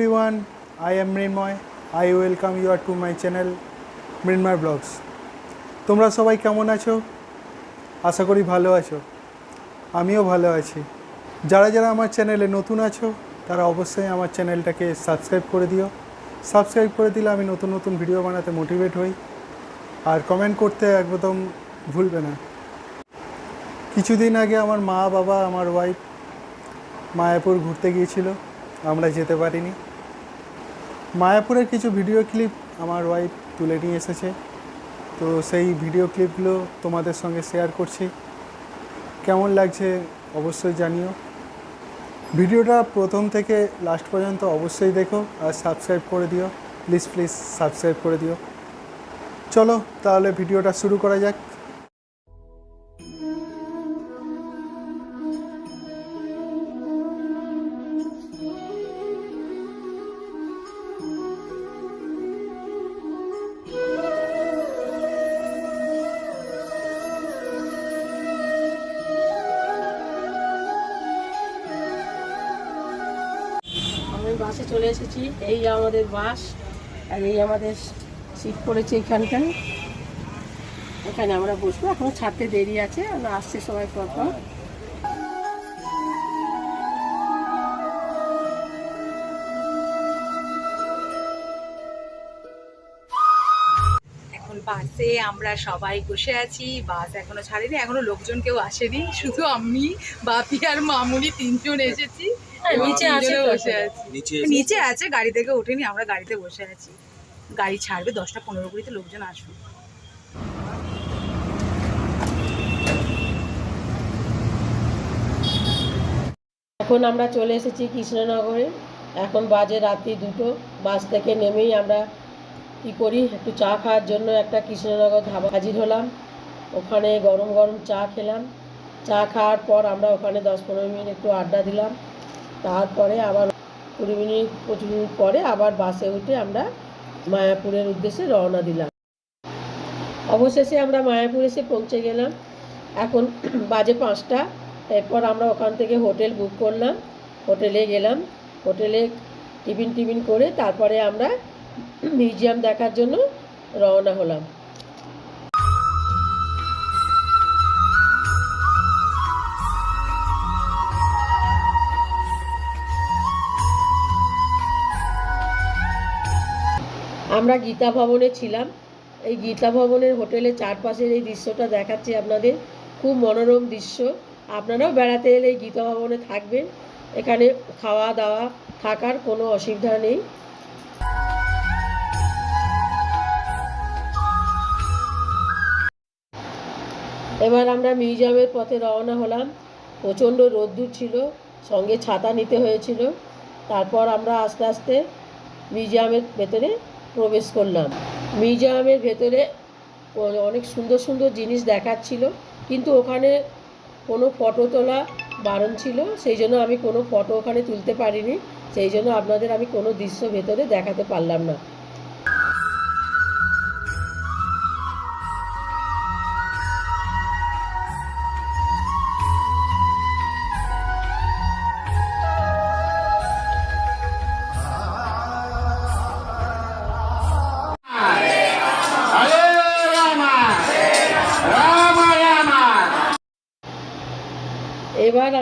Everyone, I am Mrinmoy. I welcome you to my channel Mrinmoy Vlogs. তোমরা সবাই কেমন আছো? আশা করি ভালো আছো। আমিও ভালো আছি। যারা যারা আমার চ্যানেলে নতুন আছো তারা অবশ্যই আমার চ্যানেলটাকে সাবস্ক্রাইব করে দিও। সাবস্ক্রাইব করে দিলে আমি নতুন নতুন ভিডিও বানাতে মোটিভেট হই। আর কমেন্ট করতে একদম ভুলবে না। কিছুদিন আগে আমার মা বাবা আমার ওয়াইফ মায়াপুর ঘুরতে গিয়েছিল। আমরা যেতে পারিনি। মায়াপুরের কিছু ভিডিও ক্লিপ আমার ওয়াইফ তুলে নিয়ে এসেছে। তো সেই ভিডিও ক্লিপগুলো তোমাদের সঙ্গে শেয়ার করছি। কেমন লাগছে অবশ্যই জানিও। ভিডিওটা প্রথম থেকে লাস্ট পর্যন্ত অবশ্যই দেখো আর সাবস্ক্রাইব করে দিও। প্লিজ প্লিজ সাবস্ক্রাইব করে দিও। চলো তাহলে ভিডিওটা শুরু করা যাক। বাসে চলে এসেছি। এই আমাদের বাস আর এই আমাদের সিট পড়েছে এখানটায় এখানে আমরা বসবো। এখনও ছাড়তে দেরি আছে। আমরা আসছে সবাই পর বাসে আমরা সবাই বসে আছি। বাস এখনও ছাড়েনি। এখনও লোকজন কেউ আসেনি। শুধু আমি, বাপি আর মামুনি তিনজন এসেছি। নিচে আছে বসে আছি। নিচে আছে গাড়ি থেকে ওঠেনি আমরা গাড়িতে বসে আছি। গাড়ি ছাড়বে দশটা পনেরো কুড়িতে লোকজন আসবে। এখন আমরা চলে এসেছি কৃষ্ণনগরে। এখন বাজে রাত্রি দুটো বাস থেকে নেমেই আমরা কী করি? একটু চা খাওয়ার জন্য একটা কৃষ্ণনগর ধাবা হাজির হলাম। ওখানে গরম গরম চা খেলাম। চা খাওয়ার পর আমরা ওখানে দশ পনেরো মিনিট একটু আড্ডা দিলাম। তারপরে আবার কুড়ি মিনিট, পঁচিশ মিনিট পরে আবার বাসে উঠে আমরা মায়াপুরের উদ্দেশ্যে রওনা দিলাম। অবশেষে আমরা মায়াপুর এসে পৌঁছে গেলাম। এখন বাজে পাঁচটা। এরপর আমরা ওখান থেকে হোটেল বুক করলাম। হোটেলে গেলাম। হোটেলে টিফিন টিফিন করে তারপরে আমরা মিউজিয়াম দেখার জন্য রওনা হলাম। আমরা গীতা ভবনে ছিলাম। এই গীতা ভবনের হোটেলের চারপাশের এই দৃশ্যটা দেখাচ্ছি আপনাদের। খুব মনোরম দৃশ্য। আপনারাও বেড়াতে এলে এই গীতা ভবনে থাকবেন। এখানে খাওয়া দাওয়া থাকার কোনো অসুবিধা নেই। এবার আমরা মিউজিয়ামের পথে রওনা হলাম। প্রচণ্ড রোদ্দুর ছিল, সঙ্গে ছাতা নিতে হয়েছিল। তারপর আমরা আস্তে আস্তে মিউজিয়ামের ভেতরে প্রবেশ করলাম। মিউজিয়ামের ভেতরে অনেক সুন্দর সুন্দর জিনিস দেখাচ্ছিল, কিন্তু ওখানে কোনো ফটো তোলা বারণ ছিল। সেই জন্য আমি কোনো ফটো ওখানে তুলতে পারিনি। সেই জন্য আপনাদের আমি কোনো দৃশ্য ভেতরে দেখাতে পারলাম না।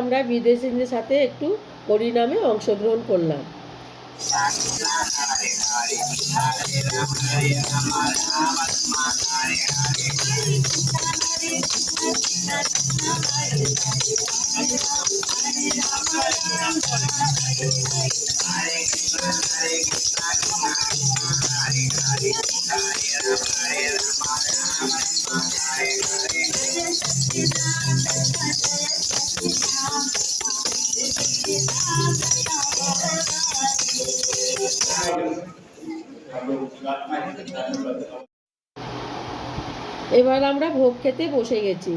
আমরা বিদেশিদের সাথে একটু পরিণামে অংশগ্রহণ করলাম। এবার আমরা ভোগ খেতে বসে গেছি।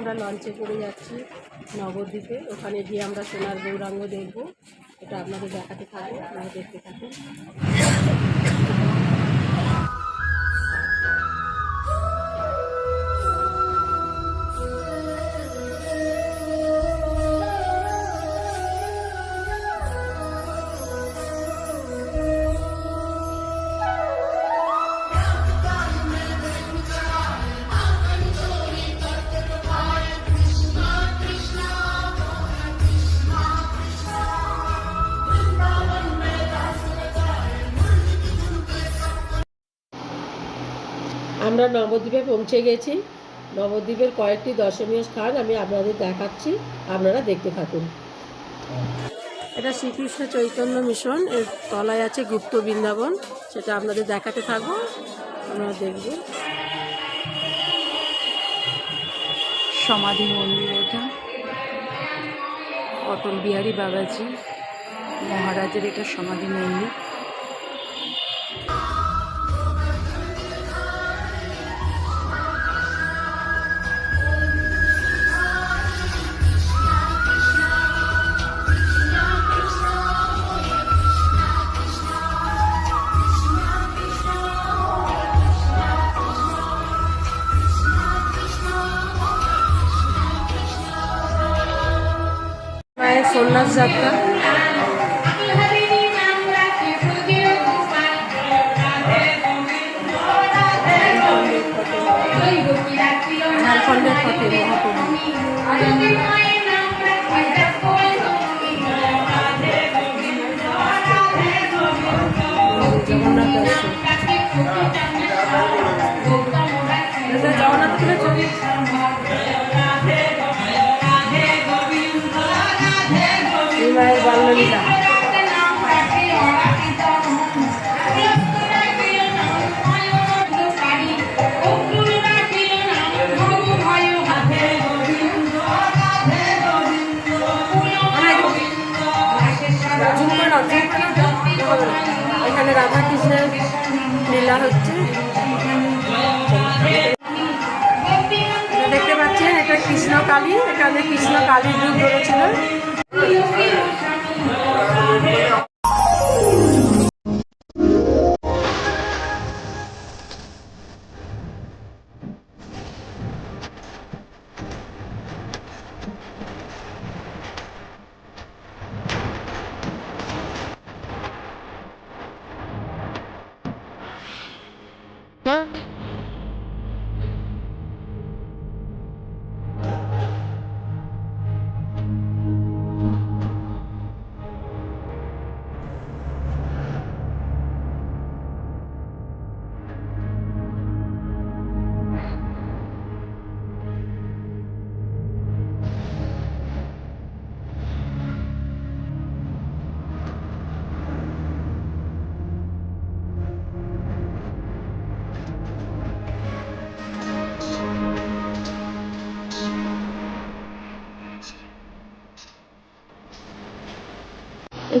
আমরা লঞ্চে করে যাচ্ছি নবদ্বীপে। ওখানে গিয়ে আমরা সোনার গৌরাঙ্গ দেখব। এটা আপনাদের দেখাতে থাকব, আপনারা দেখতে থাকুন। আমরা নবদ্বীপে পৌঁছে গেছি। নবদ্বীপের কয়েকটি দর্শনীয় স্থান আমি আপনাদের দেখাচ্ছি। আপনারা দেখতে থাকুন। এটা শ্রীকৃষ্ণ চৈতন্য মিশন। এর তলায় আছে গুপ্ত বৃন্দাবন। সেটা আপনাদের দেখাতে থাকব। আপনারা দেখবেন। সমাধি মন্দির এটা। অটল বিহারী বাবাজি মহারাজের এটা সমাধি মন্দির। যাত্রা। ঝাড়খণ্ডের ফতে মহাপ্রভু। জগন্নাথ দর্শন এটা এখানে রাধা কৃষ্ণের লীলা হচ্ছে। দেখতে পাচ্ছেন, এটা কৃষ্ণ কালী এখানে কৃষ্ণ কালীর রূপ ধরেছিল।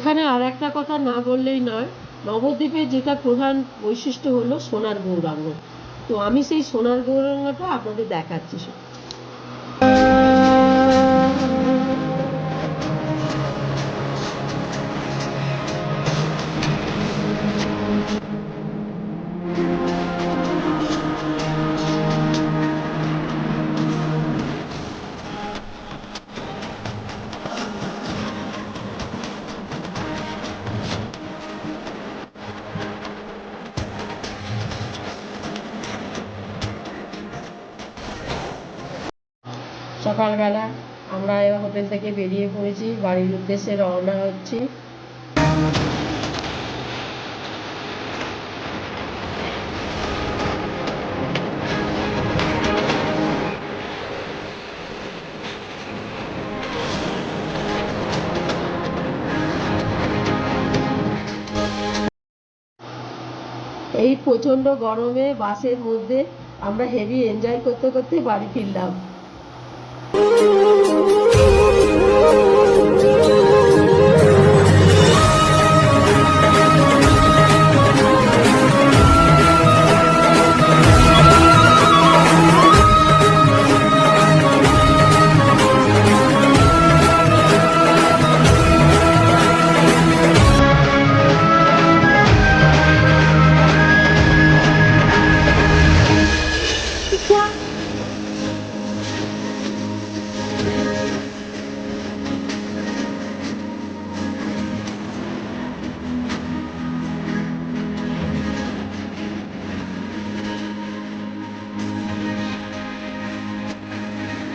এখানে আর একটা কথা না বললেই নয়, নবদ্বীপের যেটা প্রধান বৈশিষ্ট্য হলো সোনার গৌরাঙ্গ। তো আমি সেই সোনার গৌরাঙ্গটা আপনাদের দেখাচ্ছি। সকালবেলা আমরা হোটেল থেকে বেরিয়ে পড়েছি। বাড়ির উদ্দেশ্যে রওনা হচ্ছি। এই প্রচণ্ড গরমে বাসের মধ্যে আমরা হেভি এনজয় করতে করতে বাড়ি ফিরলাম। Ooh.